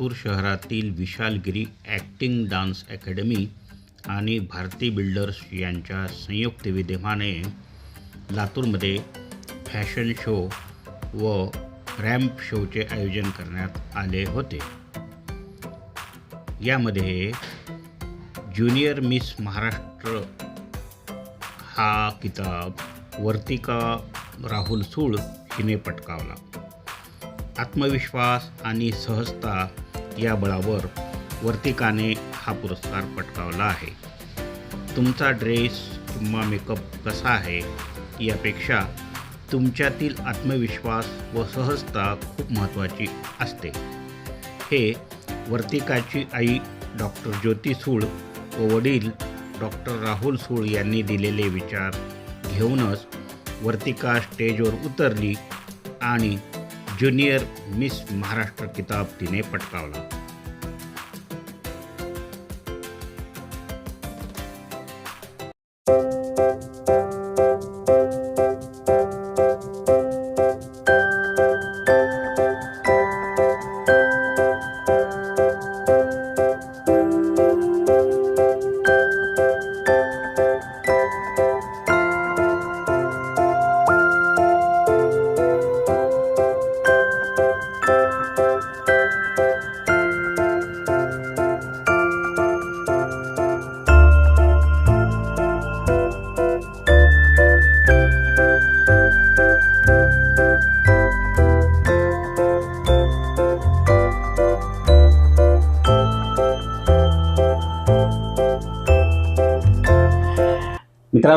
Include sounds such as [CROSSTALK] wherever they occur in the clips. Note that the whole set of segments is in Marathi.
लातूर शहरातील विशालगिरी ॲक्टिंग डान्स अकॅडमी आणि भारती बिल्डर्स यांच्या संयुक्त विद्यमाने लातूरमध्ये फॅशन शो व रॅम्प शोचे आयोजन करण्यात आले होते. यामध्ये ज्युनियर मिस महाराष्ट्र हा किताब वर्तिका राहुल सूळ हिने पटकावला. आत्मविश्वास आणि सहजता या बळावर वर्तिकाने हा पुरस्कार पटकावला आहे. तुमचा ड्रेस किंवा मेकअप कसा आहे यापेक्षा तुमच्यातील आत्मविश्वास व सहजता खूप महत्त्वाची असते. हे वर्तिकाची आई डॉक्टर ज्योती सूळ व वडील डॉक्टर राहुल सूळ यांनी दिलेले विचार घेऊनच वर्तिका स्टेजवर उतरली आणि ज्युनियर मिस महाराष्ट्र किताब तिने पटकावला.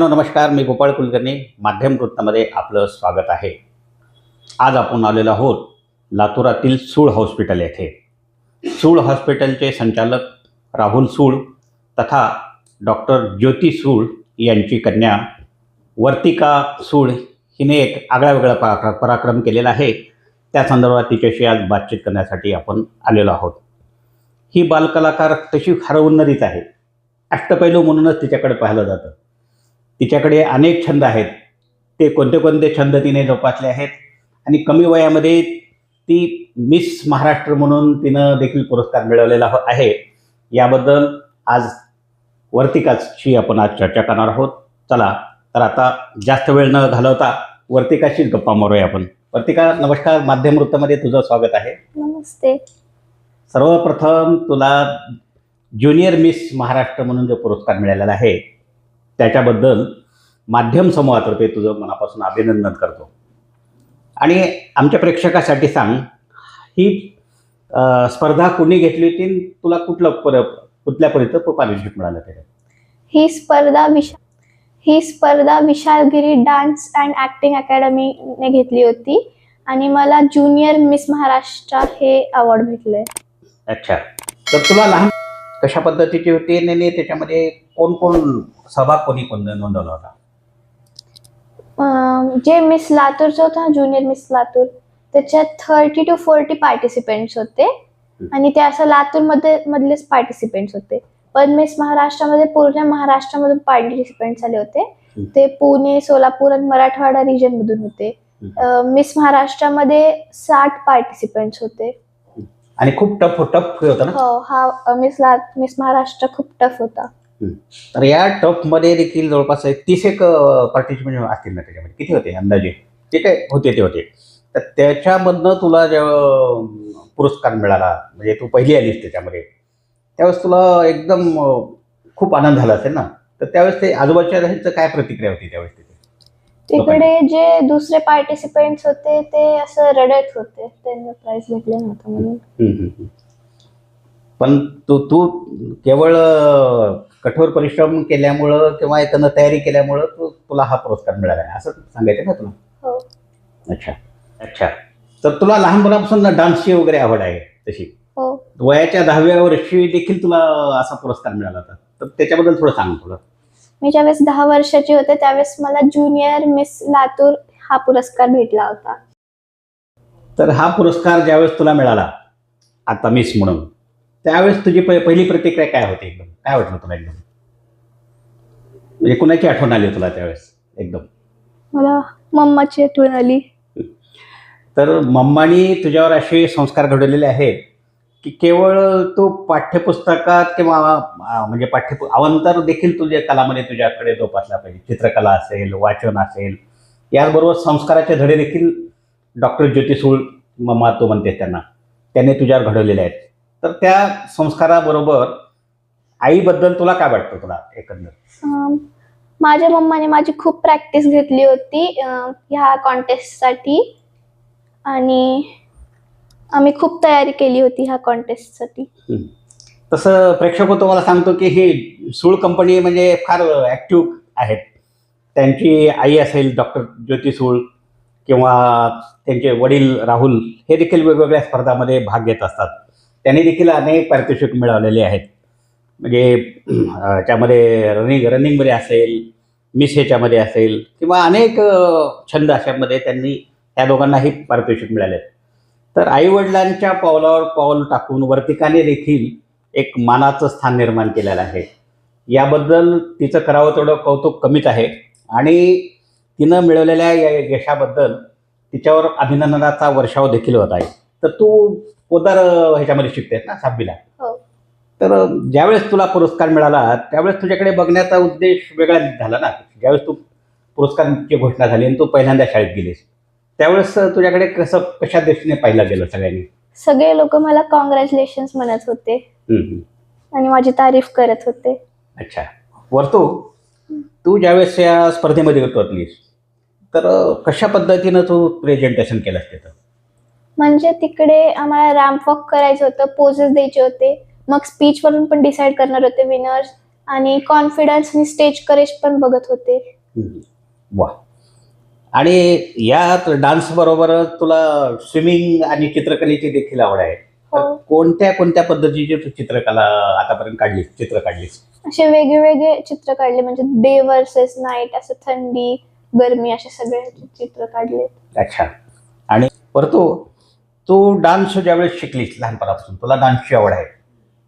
मित्रांनो नमस्कार. मी गोपाळ कुलकर्णी. माध्यम वृत्तामध्ये आपलं स्वागत आहे. आज आपण आलेलो आहोत लातूरातील सूळ हॉस्पिटल येथे. सूळ हॉस्पिटलचे संचालक राहुल सूळ तथा डॉक्टर ज्योती सूळ यांची कन्या वर्तिका सूळ हिने एक आगळा वेगळा पराक्र पराक्रम केलेला आहे. त्या संदर्भात तिच्याशी आज बातचीत करण्यासाठी आपण आलेलो आहोत. ही बालकलाकार तशी हरवणारीच आहे. अष्टपैलू म्हणूनच तिच्याकडे पाहिलं जातं. तिच्याकडे अनेक छंद आहेत. ते कोणते कोणते छंद तिने जोपासले आहेत? आणि कमी वयामध्ये ती मिस महाराष्ट्र म्हणून तिनं देखील पुरस्कार मिळवलेला हो- आहे. याबद्दल आज वर्तिकाशी आपण आज चर्चा करणार आहोत. चला तर आता जास्त वेळ न घालवता वर्तिकाशीच गप्पा मारूया आपण. वर्तिका नमस्कार. माध्यम वृत्तामध्ये तुझं स्वागत आहे. नमस्ते. सर्वप्रथम तुला ज्युनियर मिस महाराष्ट्र म्हणून जो पुरस्कार मिळालेला आहे त्याच्याबद्दल माध्यम समूहातर्फे तुझं मनापासून अभिनंदन करतो. आणि आमच्या प्रेक्षकासाठी सांग ही स्पर्धा कोणी घेतली होती तुला कुठलं पर कुठल्या पर्यंत पारितोषिक मिळालं त्याच्यात? ही स्पर्धा विशा ही स्पर्धा विशालगिरी डान्स अँड ॲक्टिंग अकॅडमीने घेतली होती आणि मला ज्युनियर मिस महाराष्ट्र हे अवॉर्ड भेटले अच्छा. तर तुला लहान कशा पद्धतीची होती आणि त्याच्यामध्ये कोण कोण सहभाग कोणी कोण नोंदवला होता? अं, जे मिस लातूरचं होतं ज्युनियर मिस लातूर त्याच्यात थर्टी टू फोर्टी पार्टिसिपेंट्स होते. आणि ते असं लातूरमध्ये मधलेच पार्टिसिपेंट्स होते. पण मिस महाराष्ट्रामध्ये पूर्ण महाराष्ट्रामधून पार्टिसिपेंट्स आले होते. हम्म. ते पुणे सोलापूर आणि मराठवाडा रिजन मधून होते. मिस महाराष्ट्रामध्ये साठ पार्टिसिपेंट्स होते. आणि खूप टफ टफ होतं ना? हो हा मिस ला मिस महाराष्ट्र खूप टफ होता. तर या टफमध्ये देखील जवळपास एक तीस एक पार्टिसिपेंट असतील ना त्याच्यामध्ये. किती होते अंदाजे? ते काय होते ते होते. तर त्याच्यामधनं तुला जेव्हा पुरस्कार मिळाला म्हणजे तू पहिली आलीस त्याच्यामध्ये त्यावेळेस तुला एकदम खूप आनंद झाला असेल ना? तर त्यावेळेस ते आजूबाजूच्या ह्याचं काय प्रतिक्रिया होती त्यावेळेस तिथे? तिकडे जे दुसरे पार्टिसिपेंट्स होते ते असं रडत होते. त्यांना प्राइज भेटले नव्हतं म्हणून. पण तू तू केवळ कठोर परिश्रम केल्यामुळं किंवा एकंदर तयारी केल्यामुळं तू तुला हा पुरस्कार मिळाला आहे. असं सांगायचं ना तुला? हो. अच्छा. अच्छा. तर तुला लहानपणापासून डान्सची वगैरे आवड आहे तशी? हो. वयाच्या दहाव्या वर्षी देखील तुला असा पुरस्कार मिळाला होता. तर त्याच्याबद्दल थोडं सांग तुला मी ज्यावेळेस दहा वर्षाची होते त्यावेळेस मला ज्युनियर मिस लातूर हा पुरस्कार भेटला होता. तर हा पुरस्कार ज्यावेळेस तुला मिळाला आता मिस म्हणून त्यावेळेस तुझी पहिली प्रतिक्रिया काय होती एकदम? काय वाटलं तुला एकदम? म्हणजे कुणाची आठवण आली तुला त्यावेळेस एकदम? मला मम्माची आठवण आली. तर मम्मानी तुझ्यावर असे संस्कार घडवलेले आहेत की केवळ तू पाठ्यपुस्तकात किंवा म्हणजे पाठ्य अवंतर देखील तुझ्या कलामध्ये तुझ्याकडे जोपासला पाहिजे. चित्रकला असेल वाचन असेल याचबरोबर संस्काराचे धडे देखील डॉक्टर ज्योती सूळ मम्मा तू म्हणते त्यांना. त्यांनी तुझ्यावर घडवलेले आहेत. तर त्या संस्काराबरोबर आईबद्दल तुला काय वाटतं तुला एकंदर? माझ्या मम्माने माझी खूप प्रॅक्टिस घेतली होती ह्या कॉन्टेस्टसाठी आणि आम्ही खूप तयारी केली होती ह्या कॉन्टेस्टसाठी तसं प्रेक्षक तुम्हाला सांगतो की ही सूळ कंपनी म्हणजे फार ॲक्टिव्ह आहेत. त्यांची आई असेल डॉक्टर ज्योती सूळ किंवा त्यांचे वडील राहुल हे देखील वेगवेगळ्या स्पर्धामध्ये भाग घेत असतात. त्यांनी देखील अनेक पारितोषिक मिळवलेले आहेत. म्हणजे अं, त्यामध्ये रनिंग रनिंगमध्ये असेल मिस ह्याच्यामध्ये असेल किंवा अनेक छंद अशामध्ये त्यांनी त्या दोघांनाही पारितोषिक मिळाले आहेत तर आईवडिलांच्या पावलावर पाऊल टाकून वर्तिकाने देखील एक मानाचं स्थान निर्माण केलेलं आहे. याबद्दल तिचं करावं तेवढं कौतुक कमीच आहे. आणि तिनं मिळवलेल्या या यशाबद्दल तिच्यावर अभिनंदनाचा वर्षाव देखील होत आहे. तर तू पोदार ह्याच्यामध्ये शिकतेस ना सातवीला. हो. तर ज्यावेळेस तुला पुरस्कार मिळाला त्यावेळेस तुझ्याकडे बघण्याचा उद्देश वेगळा झाला ना. ज्यावेळेस तू पुरस्काराची घोषणा झाली आणि तू पहिल्यांदा शाळेत गेलीस. त्यावेळेस तुझ्याकडे कसं कशा दृष्टीने पाहिलं गेलं सगळ्यांनी? सगळे लोक मला कॉंग्रॅच्युलेशन्स म्हणत होते. हम्म, हम्म. आणि माझी तारीफ करत होते. अच्छा. वरतू तू ज्यावेळेस या स्पर्धेमध्ये उतरलीस तर कशा पद्धतीनं तू प्रेझेंटेशन केलंस तिथं? म्हणजे तिकडे आम्हाला रॅम्प वॉक करायचं होतं पोजेस द्यायचे होते. मग स्पीच वरून पण डिसाईड करणार होते विनर्स आणि कॉन्फिडन्स आणि स्टेज करेज पण बघत होते. वा. आणि या डान्स बरोबर तुला स्विमिंग आणि चित्रकलेची देखील आवड आहे. तर हो कोणत्या कोणत्या पद्धतीची तू चित्रकला आतापर्यंत काढलीस चित्र काढलीस? असे वेगवेगळे चित्र काढले म्हणजे डे वर्सेस नाईट असं थंडी गरमी असे सगळे चित्र काढले अच्छा. आणि परतू तू डान्स ज्यावेळेस शिकलीस लहानपणापासून तुला डान्सची आवड आहे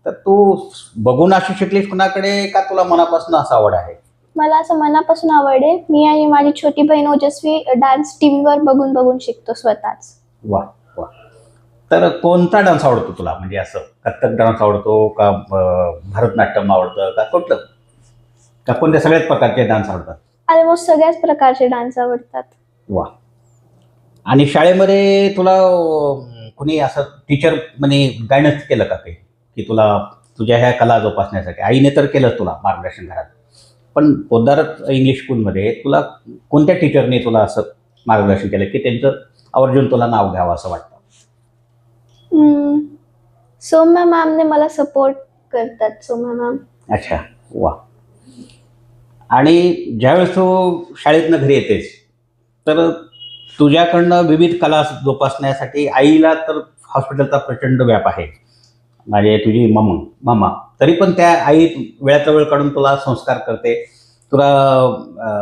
तर तू बघून अशी शिकलीस कुणाकडे का तुला मनापासून असं आवड आहे? मला असं मनापासून आवड आहे. मी आणि माझी छोटी बहीण ओजस्वी डान्स टीव्हीवर बघून बघून शिकतो स्वतःच. वा वा. तर कोणता डान्स आवडतो तुला? म्हणजे असं कथ्थक डान्स आवडतो का अं, भरतनाट्यम आवडतं का कुठलं? का कोणत्या सगळ्याच प्रकारचे डान्स आवडतात? ऑलमोस्ट सगळ्याच प्रकारचे डान्स आवडतात. वा. आणि शाळेमध्ये तुला कुणी असं टीचर म्हणे गायडन्स केलं का काही? की तुला तुझ्या ह्या कला जोपासण्यासाठी? आईने तर केलंच तुला मार्गदर्शन घरात. पण पोद्दार इंग्लिश स्कूलमध्ये तुला कोणत्या टीचरने तुला असं मार्गदर्शन केलं की त्यांचं आवर्जून तुला नाव घ्यावं असं वाटतं. सौम्या मॅमने मला सपोर्ट करतात सौम्या मॅम अच्छा वा. आणि ज्यावेळेस तू शाळेतनं घरी येतेस तर तुझ्याकडनं विविध कला जोपासण्यासाठी आईला तर हॉस्पिटलचा प्रचंड व्याप आहे. म्हणजे तुझी मम मामा तरी पण त्या आई वेळाचा वेळ काढून तुला संस्कार करते तुला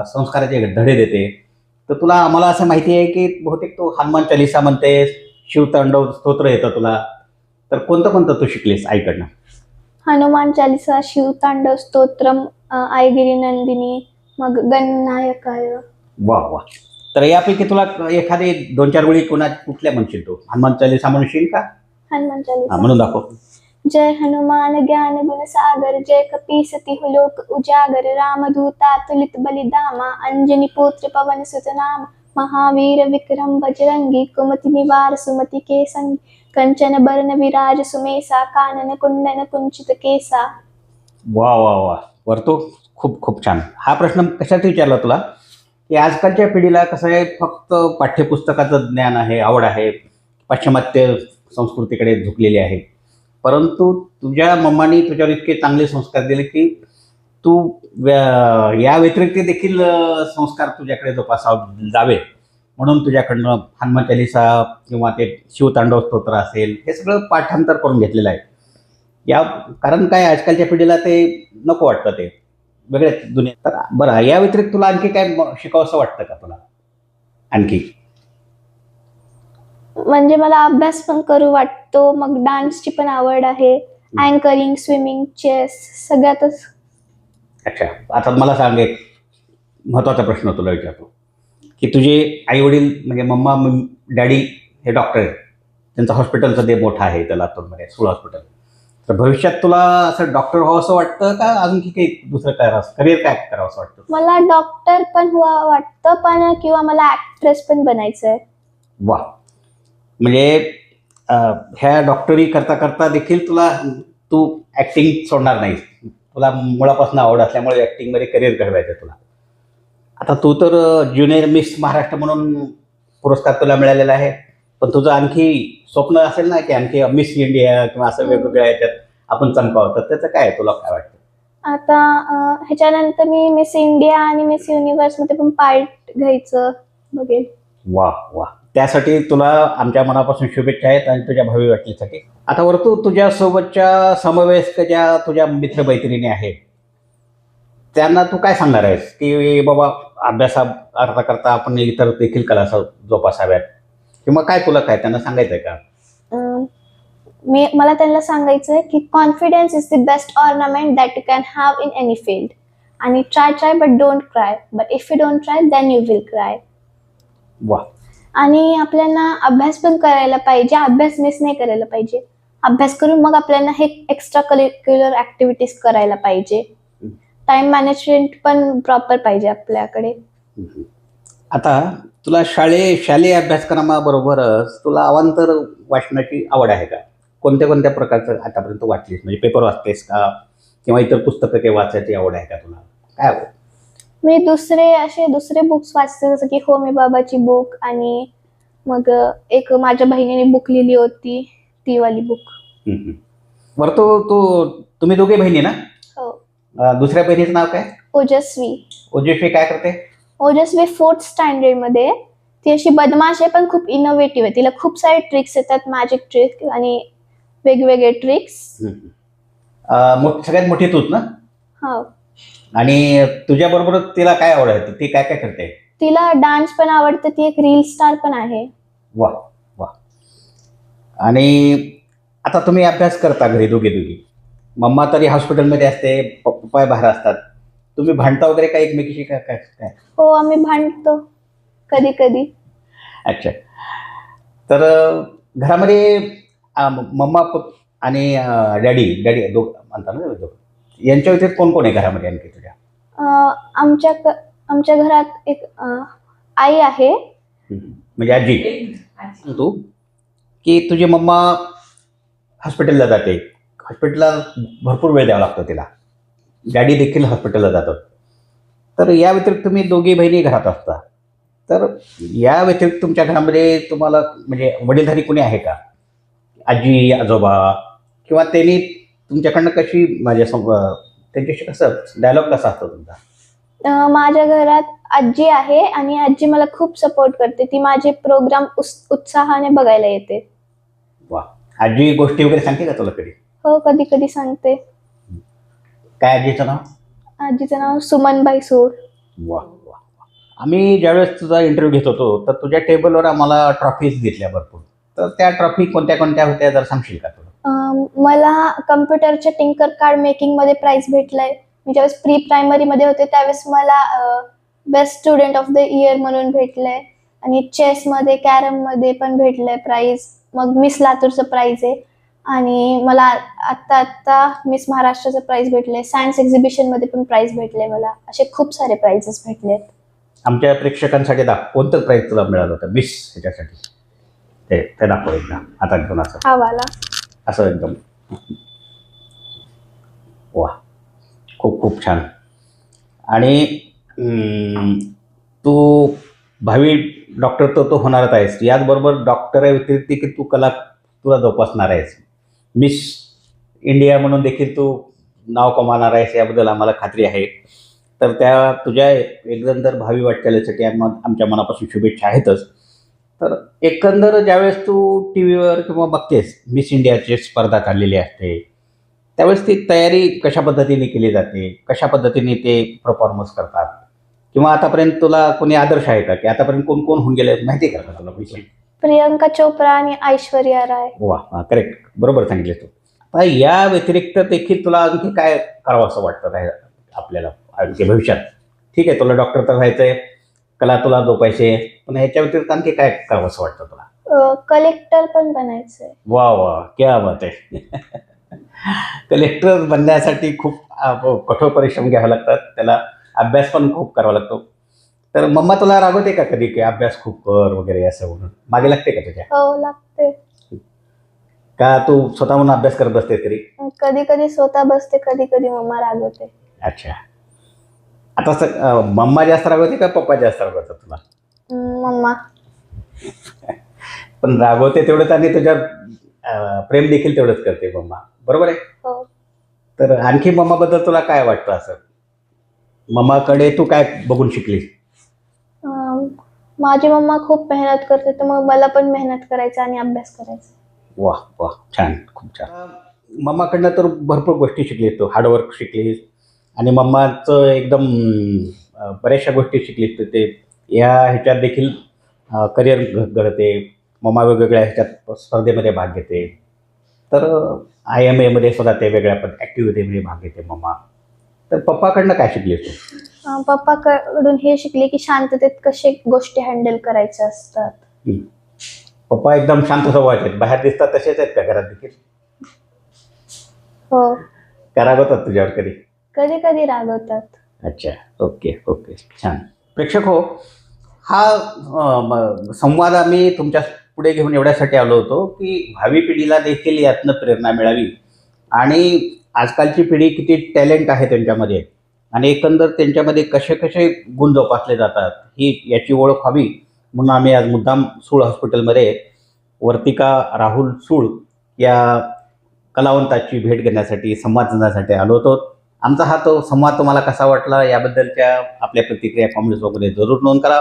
संस्काराचे धडे देते. तर तुला आम्हाला असं माहिती आहे की बहुतेक तू हनुमान चालिसा म्हणतेस शिवतांडव स्तोत्र येतं तुला. तर कोणतं कोणतं तू शिकलीस आईकडनं? हनुमान चालिसा शिवतांडव स्तोत्रम अं, आयगिरी नंदिनी मग गणनायकाय. वा वा. तर यापैकी तुला एखादी दोन चार वेळी कोणा कुठल्या म्हणशील तू? हनुमान चालिसा म्हणशील का? हनुमान हा, चालिसा म्हणून दाखव. जय हनुमान ज्ञान गुण सागर जय कपीसती लोक उजागर रामदूता तुलित बलिदामा अंजनी पुत्र पवन सुत नाम महावीर विक्रम बजरंगी कुमति निवार सुमति के संगी कंचन बरन विराज सुमेसा कानन कुंडन कुंचित केसा. वा वा वा. वरतो खूप खूप छान. हा प्रश्न कशात विचारला तुला? की आजकालच्या पिढीला कसं आहे फक्त पाठ्यपुस्तकाचं ज्ञान आहे आवड आहे. पाश्चिमात्य संस्कृतीकडे झुकलेली आहे. परंतु तुझ्या मम्मानी तुझ्यावर इतके चांगले संस्कार दिले की तू या व्यतिरिक्त देखील संस्कार तुझ्याकडे जोपासा जावे. म्हणून तुझ्याकडनं हनुमान चालिसा किंवा ते शिवतांडव स्तोत्र असेल हे सगळं पाठांतर करून घेतलेलं आहे. या कारण काय आजकालच्या पिढीला ते नको वाटतं ते. वेगळ्याच दुनिया तर बरं या व्यतिरिक्त तुला आणखी काय म- शिकावंसं वाटतं का तुला? आणखी. म्हणजे मला अभ्यास पण करू वाटतो मग डान्सची पण आवड आहे अँकरिंग स्विमिंग चेस सगळ्यातच अच्छा. आता मला सांग एक महत्त्वाचा प्रश्न तुला विचारतो. की तुझे आई वडील म्हणजे मम्मा डॅडी हे डॉक्टर आहेत. त्यांचं हॉस्पिटलचं ते मोठं आहे त्या लातूरमध्ये सुळ हॉस्पिटल. तर भविष्यात तुला असं डॉक्टर व्हावं असं वाटतं का अजून की काही दुसरं करावं करिअर काय करावं असं वाटतं? मला डॉक्टर पण व्हावं वाटतं पण किंवा मला ऍक्ट्रेस पण बनायचं आहे वा. म्हणजे अं, ह्या डॉक्टरी करता करता देखील तुला तू ॲक्टिंग सोडणार नाहीस. तुला मुळापासून आवड असल्यामुळे ॲक्टिंगमध्ये करिअर घडवायचं आहे तुला. आता तू तर ज्युनियर मिस महाराष्ट्र म्हणून पुरस्कार तुला मिळालेला आहे. पण तुझं आणखी स्वप्न असेल ना की आणखी मिस इंडिया किंवा असं वेगवेगळ्या ह्याच्यात आपण चमकावं तर त्याचं काय? तुला काय वाटतं? आता अं, ह्याच्यानंतर मी मिस इंडिया आणि मिस युनिव्हर्समध्ये पण पार्ट घ्यायचं बघेल. वा वा. त्यासाठी तुला आमच्या मनापासून शुभेच्छा आहेत आणि तुझ्या भावी वाटणीसाठी आता वरतू तुझ्या सोबतच्या समवयस्क ज्या तुझ्या मित्रमैत्रिणी आहेत त्यांना तू काय सांगणार आहेस? की बाबा अभ्यासा करता करता आपण इतर देखील कला जोपासाव्यात. किंवा काय तुला काय त्यांना सांगायचं आहे का? अं, मी मला त्यांना सांगायचं आहे की confidence is the best ornament that you can have in any field आणि try try but don't cry but if you don't try then you will cry वा. आणि आपल्याला अभ्यास पण करायला पाहिजे. अभ्यास मिस नाही करायला पाहिजे. अभ्यास करून मग आपल्याला हे एक्स्ट्रा करिक्युलर ऍक्टिव्हिटीज करायला पाहिजे. टाइम मॅनेजमेंट पण प्रॉपर पाहिजे आपल्याकडे. आता तुला शाळे शालेय अभ्यासक्रमाबरोबरच तुला अवांतर वाचनाची आवड आहे का? कोणत्या कोणत्या प्रकारचं आतापर्यंत वाचलीस? म्हणजे पेपर वाचतेस का? किंवा इतर पुस्तकं काही वाचायची आवड आहे का तुला? काय आवड? मी दुसरे असे दुसरे बुक्स वाचते जसं की होमी बाबाची बुक आणि मग एक माझ्या बहिणीने बुक लिहिली होती ती वाली बुक हम्म. बरं तो तो तुम्ही दोघे बहिणी ना? हो. अं, दुसऱ्या बहिणीचं नाव काय? ओजस्वी. ओजस्वी काय करते? ओजस्वी फोर्थ स्टँडर्डमध्ये ती अशी बदमाश आहे पण खूप इनोव्हेटिव्ह आहे. तिला खूप सारे ट्रिक्स येतात मॅजिक ट्रिक आणि वेगवेगळे ट्रिक्स अं, मोठ सगळ्यात मोठी तूच ना? हो. आणि तुझ्या बरोबर तिला काय आवड आहे? ती काय काय करते? तिला डान्स पण आवडते ती एक रील स्टार पण आहे. वा वा आणि आता तुम्ही अभ्यास करता घरी दोघे दोघी मम्मा तरी हॉस्पिटलमध्ये असते प- पप्पा बाहेर असतात. तुम्ही भांडता वगैरे काय एकमेकीशी काय काय काय? हो आम्ही भांडतो कधी कधी. अच्छा. तर घरामध्ये अं, मम्मा पप आणि डॅडी डॅडी दोघ म्हणता ना दोघं. यांच्या व्यतिरिक्त कोण कोण आहे घरामध्ये आणखी तुझ्या? अं, आमच्या क- आमच्या घरात एक अं, आई आहे. म्हणजे आजी. तू? की तुझी मम्मा हॉस्पिटलला जाते. हॉस्पिटलला भरपूर वेळ द्यावा लागतो तिला. डॅडी देखील हॉस्पिटलला जातात. तर या व्यतिरिक्त तुम्ही दोघी बहिणी घरात असता. तर या व्यतिरिक्त तुमच्या घरामध्ये तुम्हाला म्हणजे वडीलधारी कोणी आहे का? आजी आजोबा किंवा त्यांनी तुमच्याकडनं कशी माझ्या सम त्यांच्याशी कसं डायलॉग कसा असतो तुमचा? माझ्या घरात आजी आहे आणि आजी मला खूप सपोर्ट करते. ती माझे प्रोग्राम उत्साहाने बघायला येते. वा. आजी गोष्टी वगैरे सांगते का तुला कधी? हो कधी कधी सांगते. काय आजीचं नाव? आजीचं नाव सुमनबाई सूड. वा वा. आम्ही ज्यावेळेस तुझा इंटरव्ह्यू घेत होतो तर तुझ्या टेबलवर आम्हाला ट्रॉफीज दिसल्या भरपूर. तर त्या ट्रॉफी कोणत्या कोणत्या होत्या जर सांगशील का तुला अं, मला कम्प्युटरच्या टिंकर कार्ड मेकिंगमध्ये प्राइज भेटलाय. मी ज्यावेळेस प्री प्रायमरी मध्ये होते त्यावेळेस मला best student of the year म्हणून भेटलंय. आणि चेस मध्ये कॅरममध्ये पण भेटलंय प्राइज मग मिस लातूरचं प्राइज आहे. आणि मला आत्ता आत्ता मिस महाराष्ट्राचं प्राइज भेटलंय. सायन्स एक्झिबिशनमध्ये पण प्राइज भेटले मला. असे खूप सारे प्राइजेस भेटलेत. आमच्या प्रेक्षकांसाठी दाख कोणतं प्राईज तुला मिळालं होतं? मिस ह्याच्यासाठी. ते ते दाखव एकदा. आता घेऊन असं. हा वाला. असं एकदम. वा. खूप खूप छान. आणि तू भावी डॉक्टर तर तो होणारच आहेस. याचबरोबर डॉक्टर व्यतिरिक्त की तू कला तुला जोपासणार आहेस? मिस इंडिया म्हणून देखील तू नाव कमावणार आहेस याबद्दल आम्हाला खात्री आहे. तर त्या तुझ्या एकंदर भावी वाटचालीसाठी आम आमच्या मनापासून शुभेच्छा आहेतच. तर एकंदर ज्यावेळेस तू टी व्हीवर किंवा बघतेस मिस इंडियाची स्पर्धा चाललेली असते त्यावेळेस ती तयारी कशा पद्धतीने केली जाते कशा पद्धतीने ते परफॉर्मन्स करतात? किंवा आतापर्यंत तुला कोणी आदर्श आहे का? की आतापर्यंत कोण कोण होऊन गेले माहिती आहे का तुला पैसे? प्रियंका चोप्रा आणि ऐश्वर्या राय. वा करेक्ट बरोबर सांगितले तू. या व्यतिरिक्त देखील तुला आणखी काय करावं असं वाटतं काय आपल्याला आणखी भविष्यात? ठीक आहे तुला डॉक्टर तर व्हायचं आहे कला तुला जोपायचे पण ह्याच्या व्यतिरिक्त आणखी काय करावं असं वाटतं तुला? कलेक्टर पण बनायचंय. वा वा क्या बात आहे. [LAUGHS] कलेक्टर बनण्यासाठी खूप कठोर परिश्रम घ्यावे लागतात त्याला अभ्यास पण खूप करावा लागतो. तर मम्मा तुला रागवते का कधी? की अभ्यास खूप कर वगैरे असं म्हणून मागे लागते का तुझ्या? हो लागते का तू स्वतःहून अभ्यास करत बसते तरी? कधी कधी स्वतः बसते कधी कधी मम्मा रागवते. अच्छा. आता स अ, मम्मा जास्त रागवते का पप्पा जास्त रागवतात तुला? हम्म, मम्मा. पण रागवते तेवढंच आणि तुझ्या अ, प्रेम देखील तेवढंच करते मम्मा. बरोबर आहे? हो. तर आणखी मम्माबद्दल तुला काय वाटतं असं? मम्माकडे तू काय बघून शिकलीस? माझी मम्मा खूप मेहनत करते तर मग मला पण मेहनत करायचं आणि अभ्यास करायचा. वा वा छान खूप छान. मम्माकडनं तर भरपूर गोष्टी शिकलीस तू हार्डवर्क शिकलीस आणि मम्माचं एकदम अं, बऱ्याचशा गोष्टी शिकलीस तू ते या ह्याच्यात देखील करिअर घडते मम्मा वेगवेगळ्या ह्याच्यात स्पर्धेमध्ये भाग घेते. तर आय एम एमध्ये सुद्धा ते वेगळ्या पण ॲक्टिव्हिटीमध्ये भाग घेते मम्मा. तर पप्पाकडनं काय शिकलीस तू? अं, पप्पाकडून हे शिकले की शांततेत कसे गोष्टी हँडल करायच्या असतात. पप्पा एकदम शांत स्वभावाचे आहेत. बाहेर दिसतात तसेच आहेत का घरात देखील? हो. का रागवतात तुझ्यावर कधी? कधी कधी रागवतात. अच्छा. Okay okay. छान. प्रेक्षक हो हा अ, म- संवाद आम्ही तुमच्यापुढे घेऊन एवढ्यासाठी आलो होतो की भावी पिढीला देखील यातनं प्रेरणा मिळावी. आणि आजकालची पिढी किती टॅलेंट आहे त्यांच्यामध्ये. आणि एकंदर त्यांच्यामध्ये कसे कसे गुण जोपासले जातात ही याची ओळख व्हावी म्हणून आम्ही आज मुद्दाम सूळ हॉस्पिटलमध्ये वर्तिका राहुल सूळ या कलावंताची भेट घेण्यासाठी संवाद साधण्यासाठी आलो होतो. आमचा हा तो संवाद तुम्हाला कसा वाटला याबद्दलच्या आपल्या प्रतिक्रिया कॉमेंट्स वगैरे जरूर नोंद करा.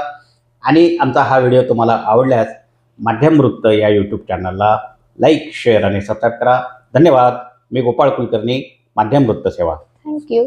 आणि आमचा हा व्हिडिओ तुम्हाला आवडल्यास माध्यम वृत्त या यूट्यूब चॅनलला लाईक शेअर आणि सबस्क्राईब करा. धन्यवाद. मी गोपाळ कुलकर्णी माध्यम वृत्त सेवा. थँक्यू